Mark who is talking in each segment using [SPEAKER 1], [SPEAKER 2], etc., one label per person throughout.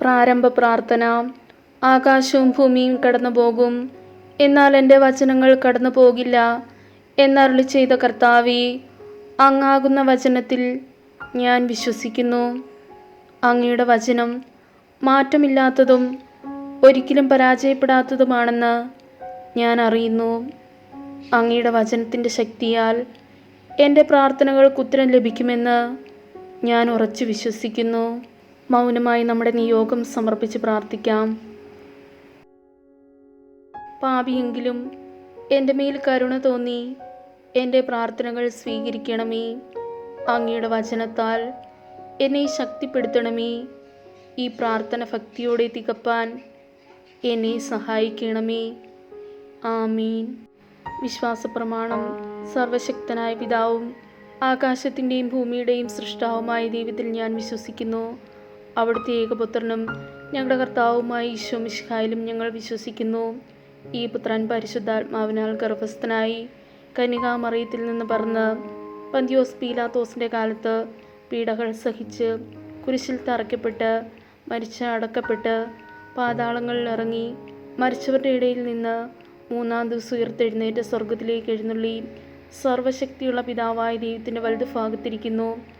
[SPEAKER 1] പ്രാരംഭ പ്രാർത്ഥന. ആകാശവും ഭൂമിയും കടന്നു പോകും എന്നാൽ എന്റെ വചനങ്ങൾ കടന്നു പോകില്ല എന്നരുളി ചെയ്ത കർത്താവി അങ്ങാകുന്ന വചനത്തിൽ ഞാൻ വിശ്വസിക്കുന്നു. അങ്ങയുടെ വചനം മാറ്റമില്ലാത്തതും ഒരിക്കലും പരാജയപ്പെടാത്തതുമാണെന്ന് ഞാൻ അറിയുന്നു. അങ്ങയുടെ വചനത്തിന്റെ ശക്തിയാൽ എന്റെ പ്രാർത്ഥനകൾക്ക് ഉത്തരം ലഭിക്കുമെന്ന് ഞാൻ ഉറച്ചു വിശ്വസിക്കുന്നു. മൗനമായി നമ്മുടെ നിയോഗം സമർപ്പിച്ച് പ്രാർത്ഥിക്കാം. പാപിയെങ്കിലും എന്റെ മേൽ കരുണ തോന്നി എന്റെ പ്രാർത്ഥനകൾ സ്വീകരിക്കണമേ. അങ്ങയുടെ വചനത്താൽ എന്നെ ശക്തിപ്പെടുത്തണമേ. ഈ പ്രാർത്ഥന ഭക്തിയോടെ തികപ്പാൻ എന്നെ സഹായിക്കണമേ. ആമീൻ. വിശ്വാസ പ്രമാണം സർവശക്തനായ പിതാവും ആകാശത്തിന്റെയും ഭൂമിയുടെയും സൃഷ്ടാവുമായ ദൈവത്തിൽ ഞാൻ വിശ്വസിക്കുന്നു. അവിടുത്തെ ഏകപുത്രനും ഞങ്ങളുടെ കർത്താവുമായി ഈശോ മിശിഹായിലും ഞങ്ങൾ വിശ്വസിക്കുന്നു. ഈ പുത്രൻ പരിശുദ്ധാത്മാവിനാൽ ഗർഭസ്ഥനായി കനികാമറിയത്തിൽ നിന്ന് പറന്ന് പന്തിയോസ് പീലാത്തോസിന്റെ കാലത്ത് പീഡകൾ സഹിച്ച് കുരിശിൽ തറയ്ക്കപ്പെട്ട് മരിച്ച അടക്കപ്പെട്ട് പാതാളങ്ങളിൽ ഇറങ്ങി മരിച്ചവരുടെ ഇടയിൽ നിന്ന് മൂന്നാം ദിവസം ഉയർത്തെഴുന്നേറ്റ് സ്വർഗത്തിലേക്ക് എഴുന്നള്ളി സർവശക്തിയുള്ള പിതാവായ ദൈവത്തിന്റെ വലുത് ഭാഗത്തിരിക്കുന്നു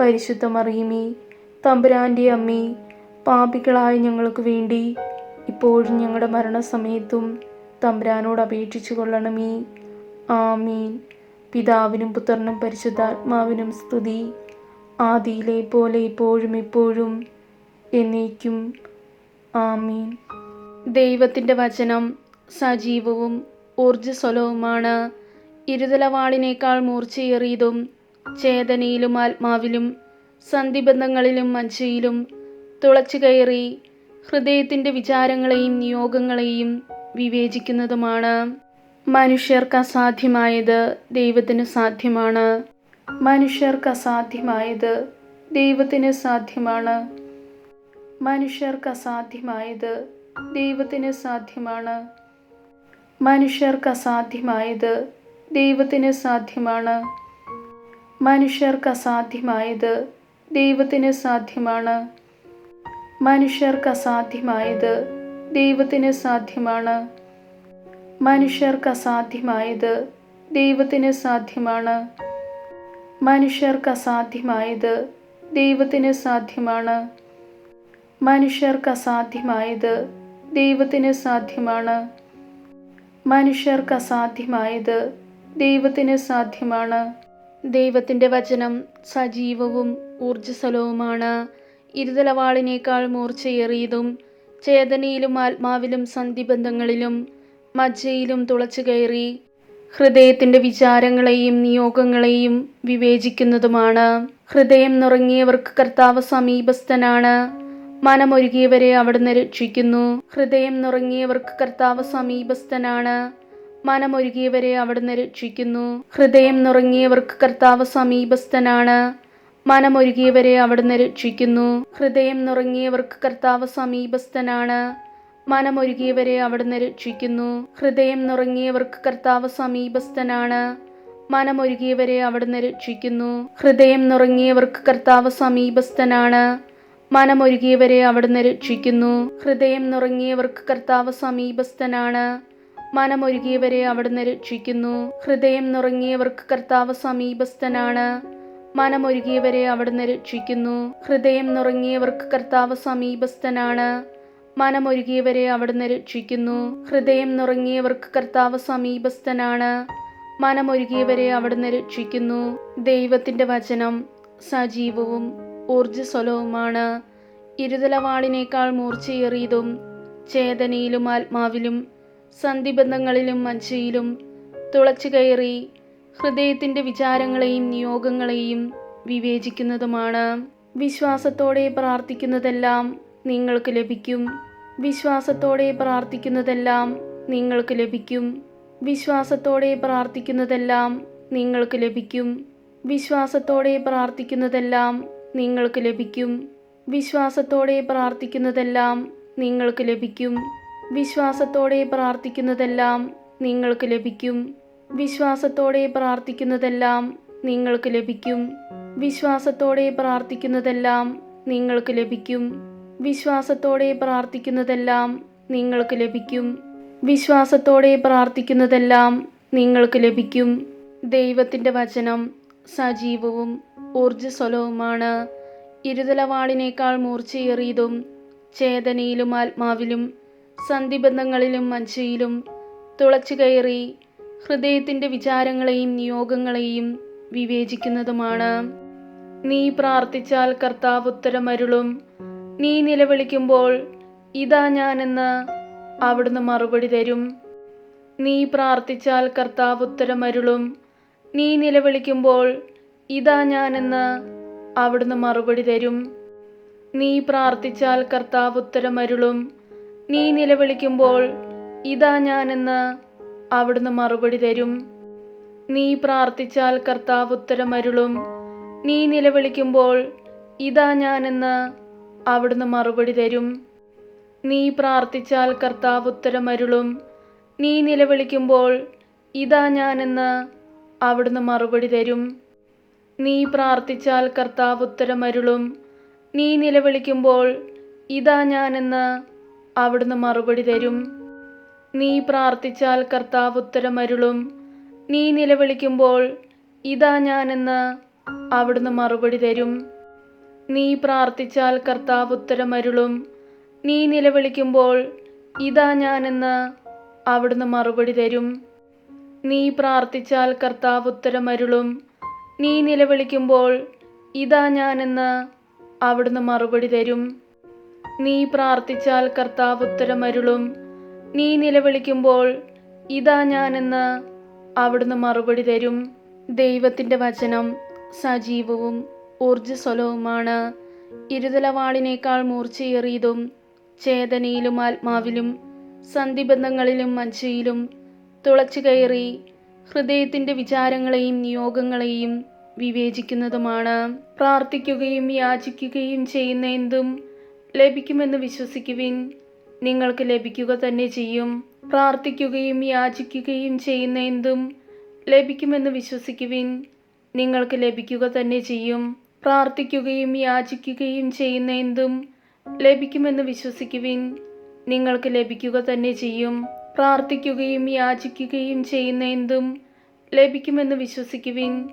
[SPEAKER 1] പരിശുദ്ധ മറിയമേ തമ്പുരാന്റെ അമ്മേ പാപികളായ ഞങ്ങൾക്ക് വേണ്ടി ഇപ്പോഴും ഞങ്ങളുടെ മരണസമയത്തും തമ്പുരാനോട് അപേക്ഷിച്ചു കൊള്ളണമേ. ആമീൻ. പിതാവിനും പുത്രനും പരിശുദ്ധാത്മാവിനും സ്തുതി. ആദിയിലെ പോലെ ഇപ്പോഴും ഇപ്പോഴും എന്നേക്കും. ആമീൻ. ദൈവത്തിന്റെ വചനം സജീവവും ഊർജസ്വലവുമാണ്. ഇരുതലവാളിനേക്കാൾ മൂർച്ചയേറിയതും ചേതനയിലും ആത്മാവിലും സന്ധിബന്ധങ്ങളിലും മഞ്ചയിലും തുളച്ചു കയറി ഹൃദയത്തിന്റെ വിചാരങ്ങളെയും നിയോഗങ്ങളെയും വിവേചിക്കുന്നതുമാണ്. മനുഷ്യർക്ക് അസാധ്യമായത് ദൈവത്തിന് സാധ്യമാണ്. മനുഷ്യർക്ക് അസാധ്യമായത് ദൈവത്തിന് സാധ്യമാണ്. മനുഷ്യർക്ക് അസാധ്യമായത് ദൈവത്തിന് സാധ്യമാണ്. മനുഷ്യർക്ക് അസാധ്യമായത് ദൈവത്തിന് സാധ്യമാണ്. മനുഷ്യർക്ക് അസാധ്യമായത് ദൈവത്തിന് സാധ്യമാണ്. മനുഷ്യർക്ക് അസാധ്യമായത് ദൈവത്തിന് സാധ്യമാണ്. മനുഷ്യർക്ക് അസാധ്യമായത് ദൈവത്തിന് സാധ്യമാണ്. മനുഷ്യർക്ക് അസാധ്യമായത് ദൈവത്തിന് സാധ്യമാണ്. മനുഷ്യർക്ക് അസാധ്യമായത് ദൈവത്തിന് സാധ്യമാണ്. മനുഷ്യർക്ക് അസാധ്യമായത് ദൈവത്തിന് സാധ്യമാണ്. ദൈവത്തിന്റെ വചനം സജീവവും ഊർജസ്വലവുമാണ്. ഇരുതലവാളിനേക്കാൾ മൂർച്ചയേറിയതും ചേതനയിലും ആത്മാവിലും സന്ധിബന്ധങ്ങളിലും മജ്ജയിലും തുളച്ചു കയറി ഹൃദയത്തിന്റെ വിചാരങ്ങളെയും നിയോഗങ്ങളെയും വിവേചിക്കുന്നതുമാണ്. ഹൃദയം നുറങ്ങിയവർക്ക് കർത്താവ് സമീപസ്ഥനാണ്. മനമൊരുകിയവരെ അവിടുന്ന് രക്ഷിക്കുന്നു. ഹൃദയം നുറങ്ങിയവർക്ക് കർത്താവ് സമീപസ്ഥനാണ്. മനമൊരുകിയവരെ അവിടുന്ന് രക്ഷിക്കുന്നു. ഹൃദയം നുറങ്ങിയവർക്ക് കർത്താവ് സമീപസ്ഥനാണ്. മനമൊരുകിയവരെ അവിടുന്ന് രക്ഷിക്കുന്നു. ഹൃദയം നുറങ്ങിയവർക്ക് കർത്താവ് സമീപസ്ഥനാണ്. മനമൊരുകിയവരെ അവിടുന്ന് രക്ഷിക്കുന്നു. ഹൃദയം നുറങ്ങിയവർക്ക് കർത്താവ് സമീപസ്ഥനാണ്. മനമൊരുകിയവരെ അവിടുന്ന് രക്ഷിക്കുന്നു. ഹൃദയം നുറങ്ങിയവർക്ക് കർത്താവ് സമീപസ്ഥനാണ്. മനമൊരുകിയവരെ അവിടുന്ന് രക്ഷിക്കുന്നു. ഹൃദയം നുറങ്ങിയവർക്ക് കർത്താവ് സമീപസ്ഥനാണ്. മനമൊരുകിയവരെ അവിടുന്ന് രക്ഷിക്കുന്നു. ഹൃദയം നുറങ്ങിയവർക്ക് കർത്താവ് സമീപസ്ഥനാണ്. മനമൊരുകിയവരെ അവിടുന്ന് രക്ഷിക്കുന്നു. ഹൃദയം നുറങ്ങിയവർക്ക് കർത്താവ് സമീപസ്ഥനാണ്. മനമൊരുകിയവരെ അവിടുന്ന് രക്ഷിക്കുന്നു. ഹൃദയം നുറങ്ങിയവർക്ക് കർത്താവ് സമീപസ്ഥനാണ്. മനമൊരുകിയവരെ അവിടുന്ന് രക്ഷിക്കുന്നു. ദൈവത്തിന്റെ വചനം സജീവവും ഊർജസ്വലവുമാണ്. ഇരുതലവാളിനേക്കാൾ മൂർച്ചയേറിയതും ചേതനയിലും ആത്മാവിലും സന്ധിബന്ധങ്ങളിലും മഞ്ചയിലും തുളച്ചു കയറി ഹൃദയത്തിന്റെ വിചാരങ്ങളെയും നിയോഗങ്ങളെയും വിവേചിക്കുന്നതുമാണ്. വിശ്വാസത്തോടെ പ്രാർത്ഥിക്കുന്നതെല്ലാം നിങ്ങൾക്ക് ലഭിക്കും. വിശ്വാസത്തോടെ പ്രാർത്ഥിക്കുന്നതെല്ലാം നിങ്ങൾക്ക് ലഭിക്കും. വിശ്വാസത്തോടെ പ്രാർത്ഥിക്കുന്നതെല്ലാം നിങ്ങൾക്ക് ലഭിക്കും. വിശ്വാസത്തോടെ പ്രാർത്ഥിക്കുന്നതെല്ലാം നിങ്ങൾക്ക് ലഭിക്കും. വിശ്വാസത്തോടെ പ്രാർത്ഥിക്കുന്നതെല്ലാം നിങ്ങൾക്ക് ലഭിക്കും. വിശ്വാസത്തോടെ പ്രാർത്ഥിക്കുന്നതെല്ലാം നിങ്ങൾക്ക് ലഭിക്കും. വിശ്വാസത്തോടെ പ്രാർത്ഥിക്കുന്നതെല്ലാം നിങ്ങൾക്ക് ലഭിക്കും. വിശ്വാസത്തോടെ പ്രാർത്ഥിക്കുന്നതെല്ലാം നിങ്ങൾക്ക് ലഭിക്കും. വിശ്വാസത്തോടെ പ്രാർത്ഥിക്കുന്നതെല്ലാം നിങ്ങൾക്ക് ലഭിക്കും. വിശ്വാസത്തോടെ പ്രാർത്ഥിക്കുന്നതെല്ലാം നിങ്ങൾക്ക് ലഭിക്കും. ദൈവത്തിന്റെ വചനം സജീവവും ഊർജസ്വലവുമാണ്. ഇരുതലവാളിനേക്കാൾ മൂർച്ചയേറിയതും ചേതനയിലും ആത്മാവിലും സന്ധിബന്ധങ്ങളിലും മജ്ജയിലും തുളച്ചു കയറി ഹൃദയത്തിന്റെ വിചാരങ്ങളെയും നിയോഗങ്ങളെയും വിവേചിക്കുന്നതുമാണ്. നീ പ്രാർത്ഥിച്ചാൽ കർത്താവ് ഉത്തരമരുളും. നീ നിലവിളിക്കുമ്പോൾ ഇതാ ഞാനെന്ന് അവിടുന്ന് മറുപടി തരും. നീ പ്രാർത്ഥിച്ചാൽ കർത്താവ് ഉത്തരമരുളും. നീ നിലവിളിക്കുമ്പോൾ ഇതാ ഞാനെന്ന് അവിടുന്ന് മറുപടി തരും. നീ പ്രാർത്ഥിച്ചാൽ കർത്താവ് ഉത്തരമരുളും. നീ നിലവിളിക്കുമ്പോൾ ഇതാ ഞാനെന്ന് അവിടുന്ന് മറുപടി തരും. നീ പ്രാർത്ഥിച്ചാൽ കർത്താവ് ഉത്തരമരുളും. നീ നിലവിളിക്കുമ്പോൾ ഇതാ ഞാനെന്ന് അവിടുന്ന് മറുപടി തരും. നീ പ്രാർത്ഥിച്ചാൽ കർത്താവ് ഉത്തരമരുളും. നീ നിലവിളിക്കുമ്പോൾ ഇതാ ഞാനെന്ന് അവിടുന്ന് മറുപടി തരും. നീ പ്രാർത്ഥിച്ചാൽ കർത്താവ് ഉത്തരമരുളും. നീ നിലവിളിക്കുമ്പോൾ ഇതാ ഞാനെന്ന് അവിടുന്ന് മറുപടി തരും. നീ പ്രാർത്ഥിച്ചാൽ കർത്താവ് ഉത്തരമരുളും. നീ നിലവിളിക്കുമ്പോൾ ഇതാ ഞാനെന്ന് അവിടുന്ന് മറുപടി തരും. നീ പ്രാർത്ഥിച്ചാൽ കർത്താവ് ഉത്തരമരുളും. നീ നിലവിളിക്കുമ്പോൾ ഇതാ ഞാനെന്ന് അവിടുന്ന് മറുപടി തരും. നീ പ്രാർത്ഥിച്ചാൽ കർത്താവ് ഉത്തരമരുളും. നീ നിലവിളിക്കുമ്പോൾ ഇതാ ഞാനെന്ന് അവിടുന്ന് മറുപടി തരും. നീ പ്രാർത്ഥിച്ചാൽ കർത്താവ് ഉത്തരമരുളും. നീ നിലവിളിക്കുമ്പോൾ ഇതാ ഞാനെന്ന് അവിടുന്ന് മറുപടി തരും. ദൈവത്തിന്റെ വചനം സജീവവും ഊർജസ്വലവുമാണ്. ഇരുതലവാളിനേക്കാൾ മൂർച്ചയേറിയതും ചേതനയിലും ആത്മാവിലും സന്ധിബന്ധങ്ങളിലും മജ്ജയിലും തുളച്ചു കയറി ഹൃദയത്തിന്റെ വിചാരങ്ങളെയും നിയോഗങ്ങളെയും വിവേചിക്കുന്നതുമാണ്. പ്രാർത്ഥിക്കുകയും യാചിക്കുകയും ചെയ്യുന്ന എന്തും ലഭിക്കുമെന്ന് വിശ്വസിക്കുവിൻ. നിങ്ങൾക്ക് ലഭിക്കുക തന്നെ ചെയ്യും. പ്രാർത്ഥിക്കുകയും യാചിക്കുകയും ചെയ്യുന്ന എന്തും ലഭിക്കുമെന്ന് വിശ്വസിക്കുവിൻ. നിങ്ങൾക്ക് ലഭിക്കുക തന്നെ ചെയ്യും. പ്രാർത്ഥിക്കുകയും യാചിക്കുകയും ചെയ്യുന്ന എന്തും ലഭിക്കുമെന്ന് വിശ്വസിക്കുവിൻ. നിങ്ങൾക്ക് ലഭിക്കുക തന്നെ ചെയ്യും. പ്രാർത്ഥിക്കുകയും യാചിക്കുകയും ചെയ്യുന്ന എന്തും ലഭിക്കുമെന്ന് വിശ്വസിക്കുവിൻ.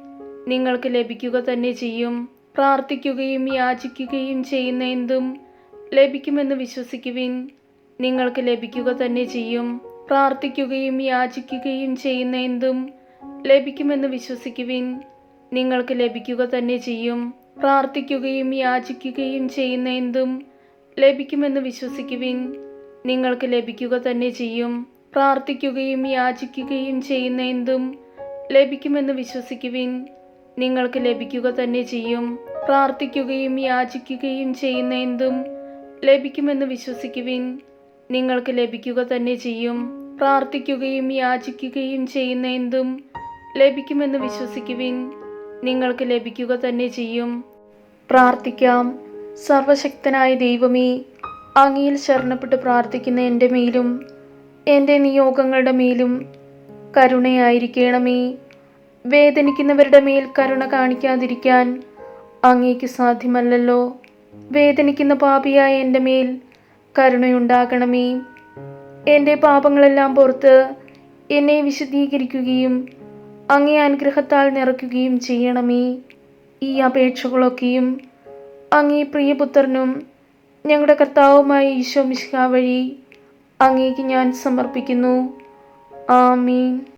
[SPEAKER 1] നിങ്ങൾക്ക് ലഭിക്കുക തന്നെ ചെയ്യും. പ്രാർത്ഥിക്കുകയും യാചിക്കുകയും ചെയ്യുന്ന എന്തും ലഭിക്കുമെന്ന് വിശ്വസിക്കുവിൻ. നിങ്ങൾക്ക് ലഭിക്കുക തന്നെ ചെയ്യും. പ്രാർത്ഥിക്കുകയും യാചിക്കുകയും ചെയ്യുന്ന എന്തും ലഭിക്കുമെന്ന് വിശ്വസിക്കുവിൻ. നിങ്ങൾക്ക് ലഭിക്കുക തന്നെ ചെയ്യും. പ്രാർത്ഥിക്കുകയും യാചിക്കുകയും ചെയ്യുന്ന എന്തും ലഭിക്കുമെന്ന് വിശ്വസിക്കുവിൻ. നിങ്ങൾക്ക് ലഭിക്കുക തന്നെ ചെയ്യും. പ്രാർത്ഥിക്കുകയും യാചിക്കുകയും ചെയ്യുന്ന എന്തും ലഭിക്കുമെന്ന് വിശ്വസിക്കുവിൻ. നിങ്ങൾക്ക് ലഭിക്കുക തന്നെ ചെയ്യും. പ്രാർത്ഥിക്കുകയും യാചിക്കുകയും ചെയ്യുന്ന എന്തും ലഭിക്കുമെന്ന് വിശ്വസിക്കുവിൻ. നിങ്ങൾക്ക് ലഭിക്കുക തന്നെ ചെയ്യും. പ്രാർത്ഥിക്കുകയും യാചിക്കുകയും ചെയ്യുന്ന എന്തും ലഭിക്കുമെന്ന് വിശ്വസിക്കുവിൻ. നിങ്ങൾക്ക് ലഭിക്കുക തന്നെ ചെയ്യും. പ്രാർത്ഥിക്കാം. സർവശക്തനായ ദൈവമേ അങ്ങയിൽ ശരണപ്പെട്ട് പ്രാർത്ഥിക്കുന്ന എന്റെ മേലും എന്റെ നിയോഗങ്ങളുടെ മേലും കരുണയായിരിക്കണമേ. വേദനിക്കുന്നവരുടെ മേൽ കരുണ കാണിക്കാതിരിക്കാൻ അങ്ങേക്ക് സാധ്യമല്ലല്ലോ. വേദനിക്കുന്ന പാപിയായ എന്റെ മേൽ കരുണയുണ്ടാകണമേ. എന്റെ പാപങ്ങളെല്ലാം പുറത്ത് എന്നെ വിശദീകരിക്കുകയും അങ്ങേ അനുഗ്രഹത്താൽ നിറയ്ക്കുകയും ചെയ്യണമേ. ഈ അപേക്ഷകളൊക്കെയും അങ്ങേ പ്രിയപുത്രനും ഞങ്ങളുടെ കർത്താവുമായ ഈശോ മിശ്ക വഴി അങ്ങേക്ക് ഞാൻ സമർപ്പിക്കുന്നു. ആമീൻ.